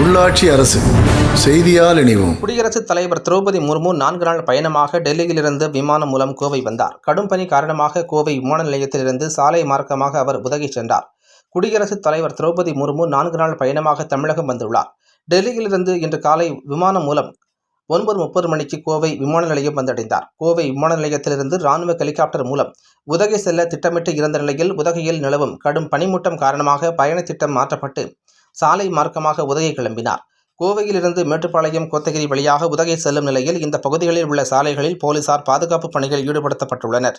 உள்ளாட்சி அரசு செய்தியால் இணைவோம். குடியரசுத் தலைவர் திரௌபதி முர்மு நான்கு நாள் பயணமாக டெல்லியிலிருந்து விமானம் மூலம் கோவை வந்தார். கடும் பணி காரணமாக கோவை விமான நிலையத்திலிருந்து சாலை மார்க்கமாக அவர் உதகை சென்றார். குடியரசுத் தலைவர் திரௌபதி முர்மு நான்கு நாள் பயணமாக தமிழகம் வந்துள்ளார். டெல்லியிலிருந்து இன்று காலை விமானம் மூலம் ஒன்பது முப்பது மணிக்கு கோவை விமான நிலையம் வந்தடைந்தார். கோவை விமான நிலையத்திலிருந்து ராணுவ ஹெலிகாப்டர் மூலம் உதகை செல்ல திட்டமிட்டு இருந்த நிலையில் உதகையில் நிலவும் கடும் பனிமூட்டம் காரணமாக பயண திட்டம் மாற்றப்பட்டு சாலை மார்க்கமாக உதகை கிளம்பினார். கோவையிலிருந்து மேட்டுப்பாளையம் கோத்தகிரி வழியாக உதகை செல்லும் நிலையில் இந்த பகுதிகளில் உள்ள சாலைகளில் போலீசார் பாதுகாப்பு பணியில் ஈடுபடுத்தப்பட்டுள்ளனர்.